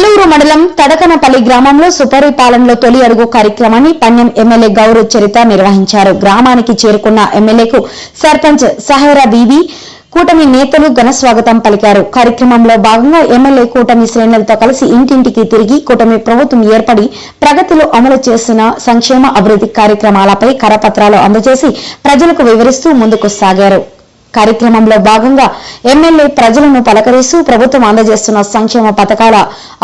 నెల్లూరు మండలం తడకనపల్లి గ్రామంలో సుపరిపాలనలో తొలి అడుగు కార్యక్రమాన్ని పన్నెం ఎమ్మెల్యే గౌరవ్ చరిత నిర్వహించారు. గ్రామానికి చేరుకున్న ఎమ్మెల్యేకు సర్పంచ్ సహరా బీబీ కూటమి నేతలు ఘనస్వాగతం పలికారు. కార్యక్రమంలో భాగంగా ఎమ్మెల్యే కూటమి శ్రేణులతో కలిసి ఇంటింటికి తిరిగి కూటమి ప్రభుత్వం ఏర్పడి ప్రగతిలో అమలు చేసిన సంక్షేమ అభివృద్ధి కార్యక్రమాలపై కరపత్రాలు అందజేసి ప్రజలకు వివరిస్తూ ముందుకు సాగారు. కార్యక్రమంలో భాగంగా ఎమ్మెల్యే ప్రజలను పలకరిస్తూ ప్రభుత్వం అందజేస్తున్న సంక్షేమ పథకాల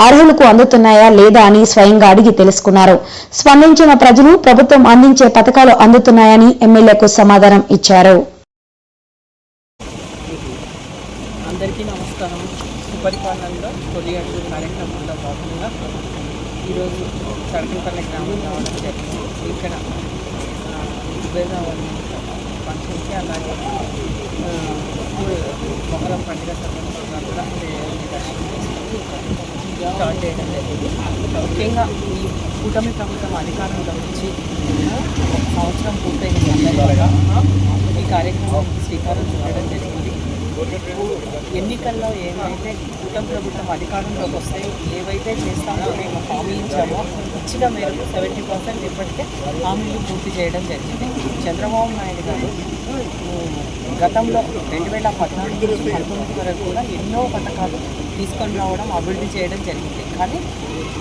అర్హులకు అందుతున్నాయా లేదా అని స్వయంగా అడిగి తెలుసుకున్నారు. స్పందించిన ప్రజలు ప్రభుత్వం అందించే పథకాలు అందుతున్నాయని ఎమ్మెల్యేకు సమాధానం ఇచ్చారు. అందరికీ నమస్కారం. సుపరిపాలనలో కార్యక్రమంలో భాగంగా ఈరోజు సడకంపల్లి గ్రామం రావడం జరిగింది. ఇక్కడ ఉభయదావని అలాగే ఆ, మొహరం పండుగ సందర్భంగా కూడా దర్శనం చేసుకుని స్టార్ట్ చేయడం జరిగింది. ముఖ్యంగా ఈ కూటమి ప్రభుత్వం అధికారంలో వచ్చి సంవత్సరం పూర్తయిన సందర్భంగా ఈ కార్యక్రమం శ్రీకారం చుట్టడం జరిగింది. ఎన్నికల్లో ఏమైతే కూటమి ప్రభుత్వం అధికారంలోకి వస్తే ఏవైతే చేస్తామో మేము హామీ ఇచ్చామో ఇచ్చిన మేరకు సెవెంటీ పర్సెంట్ ఇప్పటికే హామీలు పూర్తి చేయడం జరిగింది. చంద్రబాబు నాయుడు గారు గతంలో రెండు వేల పద్నాలుగు నుంచి పంతొమ్మిది వరకు కూడా ఎన్నో పథకాలు తీసుకొని రావడం అభివృద్ధి చేయడం జరిగింది. కానీ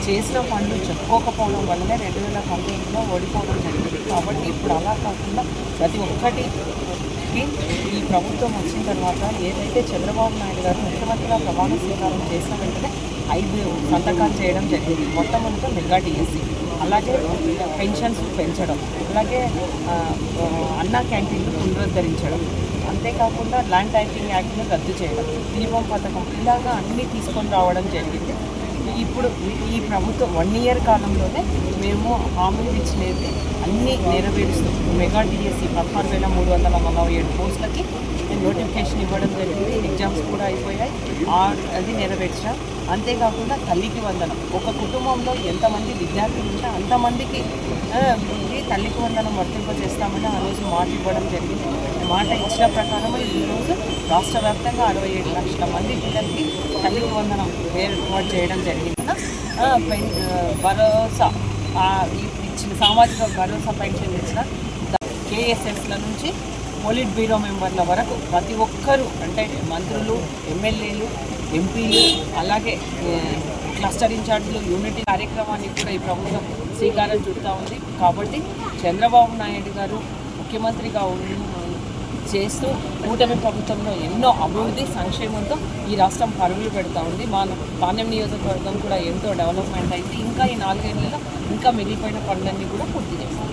చేసిన పనులు చెప్పుకోకపోవడం వల్లనే రెండు వేల పంతొమ్మిదిలో ఓడిపోవడం జరిగింది. కాబట్టి ఇప్పుడు అలా కాకుండా ప్రతి ఒక్కటి ఈ ప్రభుత్వం వచ్చిన తర్వాత ఏదైతే చంద్రబాబు నాయుడు గారు ముఖ్యమంత్రిగా ప్రమాణ స్వీకారం చేసిన వెంటనే ఐదు సంతకాలు చేయడం జరిగింది. మొట్టమొదట మెగా డిఎస్సి అలాగే పెన్షన్స్ పెంచడం అలాగే అన్నా క్యాంటీన్లు పునరుద్ధరించడం అంతేకాకుండా ల్యాండ్ టైపింగ్ యాక్ట్ను రద్దు చేయడం దీపం పథకం ఇలాగా అన్నీ తీసుకొని రావడం జరిగింది. ఇప్పుడు ఈ ప్రభుత్వం వన్ ఇయర్ కాలంలోనే మేము హామీలు ఇచ్చినది అన్నీ నెరవేరుస్తాం మెగా డిఎస్సి పదహారు వేల మూడు వందల నలభై ఏడు పోస్టులకి నోటిఫికేషన్ ఇవ్వడం జరిగింది. ఎగ్జామ్స్ కూడా అయిపోయాయి. అది నెరవేర్చాం అంతేకాకుండా తల్లికి వందనం. ఒక కుటుంబంలో ఎంతమంది విద్యార్థులు ఉంటే అంతమందికి తల్లికి వందనం వర్తింపజేస్తామని ఆ రోజు మాట ఇవ్వడం జరిగింది. మాట ఇచ్చిన ప్రకారం ఈరోజు రాష్ట్ర వ్యాప్తంగా అరవై ఏడు లక్షల మంది పిల్లలకి తల్లికి వందనం ఏర్పాటు చేయడం జరిగింది. పెన్- భరోసా ఈ- ఇచ్చిన సామాజిక భరోసా పెన్షన్ ఇచ్చిన కేఎస్ఎస్ల నుంచి పోలిట్ బ్యూరో మెంబర్ల వరకు ప్రతి ఒక్కరూ అంటే మంత్రులు ఎమ్మెల్యేలు ఎంపీలు అలాగే క్లస్టర్ ఇన్ఛార్జీలు యూనిటీ కార్యక్రమాన్ని కూడా ఈ ప్రభుత్వం శ్రీకారం చుడతా ఉంది. కాబట్టి చంద్రబాబు నాయుడు గారు ముఖ్యమంత్రిగా చేస్తూ కూటమి ప్రభుత్వంలో ఎన్నో అభివృద్ధి సంక్షేమంతో ఈ రాష్ట్రం పరుగులు పెడతా ఉంది. మా పాణ్యం నియోజకవర్గం కూడా ఎంతో డెవలప్మెంట్ అయింది. ఇంకా ఈ నాలుగేళ్ళలో ఇంకా మిగిలిపోయిన పనులన్నీ కూడా పూర్తి చేస్తాం.